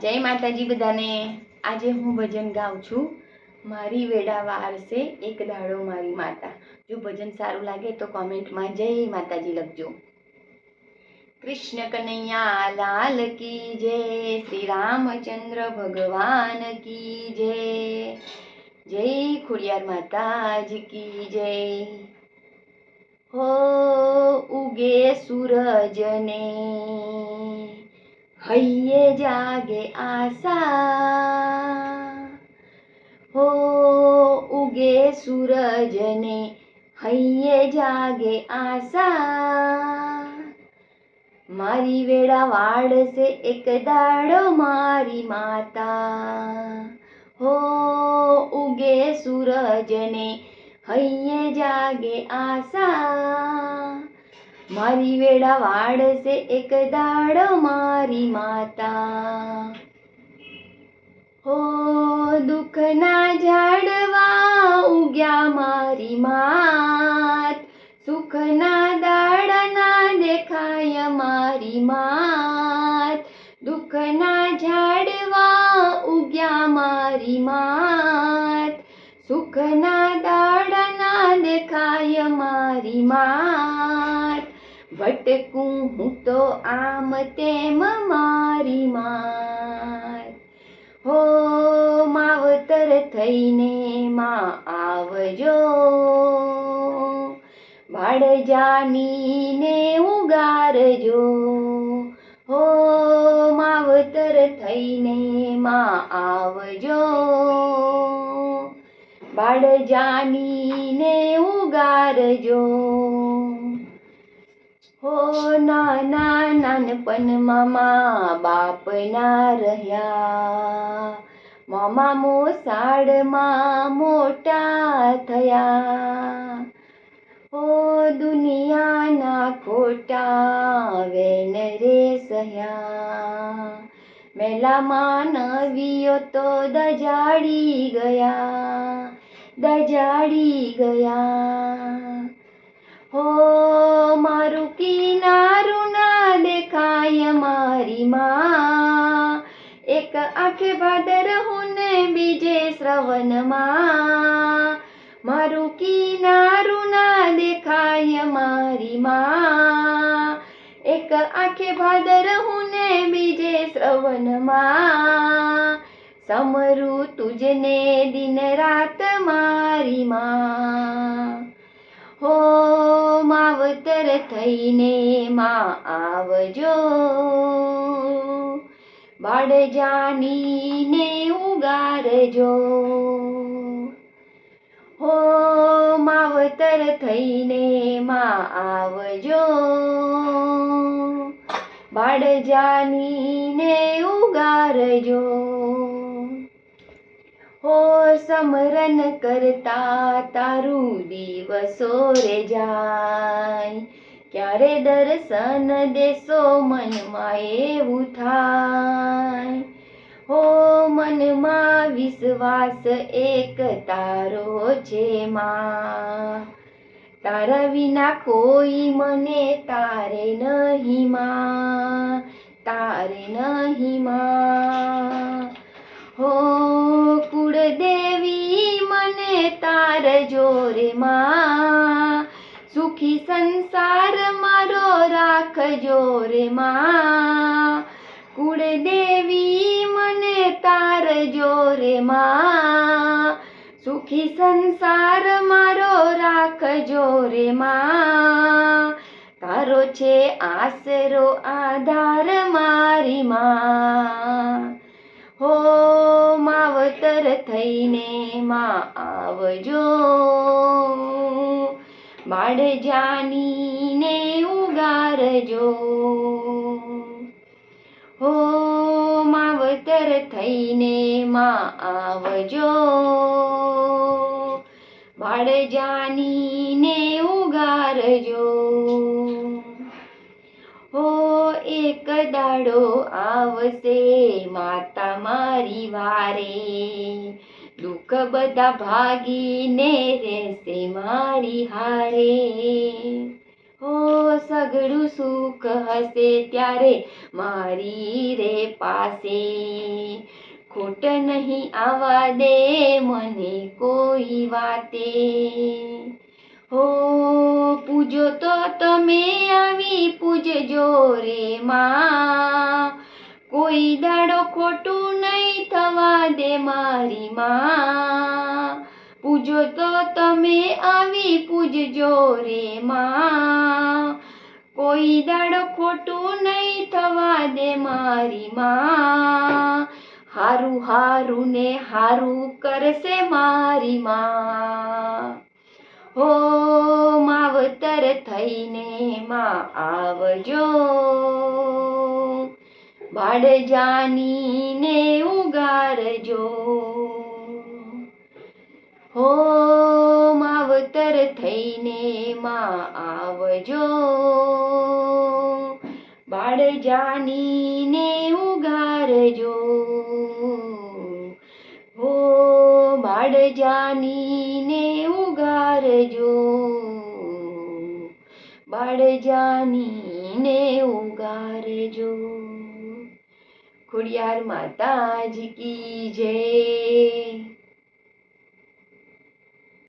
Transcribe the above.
જય માતાજી બધાને. આજે હું ભજન ગાઉં છું. મારી વેડા વારસે એક દાડો મારી માતા. જો ભજન સારું લાગે તો કોમેન્ટમાં જય માતાજી લખજો. કૃષ્ણ કનૈયા લાલ કી જય, શ્રી રામચંદ્ર ભગવાન કી જય. જય ખોડિયાર માતાજી કી જય. હો ઉગે સૂરજને. હૈયે જાગે આશા હો ઉગે સૂરજને હૈયે જાગે આશા મારી વેળા વાળશે એક દાડો મારી માતા હો ઉગે સૂરજને હૈયે જાગે આશા મારી વેળા વાળશે એક દાડો મારી માતા. હો, દુઃખના ઝાડવા ઉગ્યા મારી માત. સુખના દાડાના દેખાય મારી માત. દુઃખના ઝાડવા ઉગ્યા મારી માત. સુખના દાડાના દેખાય મારી માત. ભટકું હું તો આમ તેમ મારી માર હો, માવતર થઈને માં આવજો. બાળજાનીને ઉગારજો. હો, માવતર થઈને માં આવજો. બાળજાનીને ઉગારજો. હો નાના નાનપણમાં મા બાપના રહ્યા. મામા મોસાળમાં મોટા થયા. ઓ દુનિયાના ખોટા વેન રે સહ્યા. મેલામાં નવીઓ તો દજાડી ગયા દજાડી ગયા. એક ભાદર હું ને બીજે શ્રવણમાં. મારું કિનારું ના દેખાય મારી માં. એક આંખે ભાદર હું ને બીજે શ્રવણમાં. સમરું તુજને દિન રાત મારી માં. હો માવતર થઈને માં આવજો. બાળજાનીને ઉગારજો. હો માવતર થઈને માં આવજો. બાળજાનીને ઉગારજો. હો સમરન કરતા તારું દિવસો રે જાય. ક્યારે દર્શન દેશો મનમાં એવું થાય? હો મનમાં વિશ્વાસ એક તારો છે માં. તારા વિના કોઈ મને તારે નહીં માં. તારે નહીં માં. રાખજો રે કુળદેવી મને તાર જોરે માં. સુખી સંસાર મારો રાખજો રે માં. તારો છે આસરો આધાર મારી માં. હો માવતર થઈને માં આવજો. બાળ જાનીને હો માવતર થઈને માં આવજો. બાળજાનીને ઉગારજો. હો, એક દાડો આવશે માતા મારી વારે. દુઃખ બધા ભાગીને રહેશે મારી હારે. હો સગડું સુખ હશે ત્યારે મારી રે પાસે. ખોટ નહીં આવા દે મને કોઈ વાતે. હો પૂજો તો તમે આવી પૂજજો રે માં. કોઈ દાડો ખોટું નહીં થવા દે મારી માં. પૂજો તો તમે આવી પૂજજો રે માં. કોઈ દાડો ખોટું નહીં થવા દે મારી માં. હારું હારું ને હારું કરશે મારી માં. હો, માવતર થઈને માં આવજો. બાળ જાનીને માં આવજો. બાળ જાનીને ઉગારજો. હો, બાળ જાનીને ઉગારજો. બાળ જાનીને ઉગારજો. ખોડિયાર માતાજી કી જય.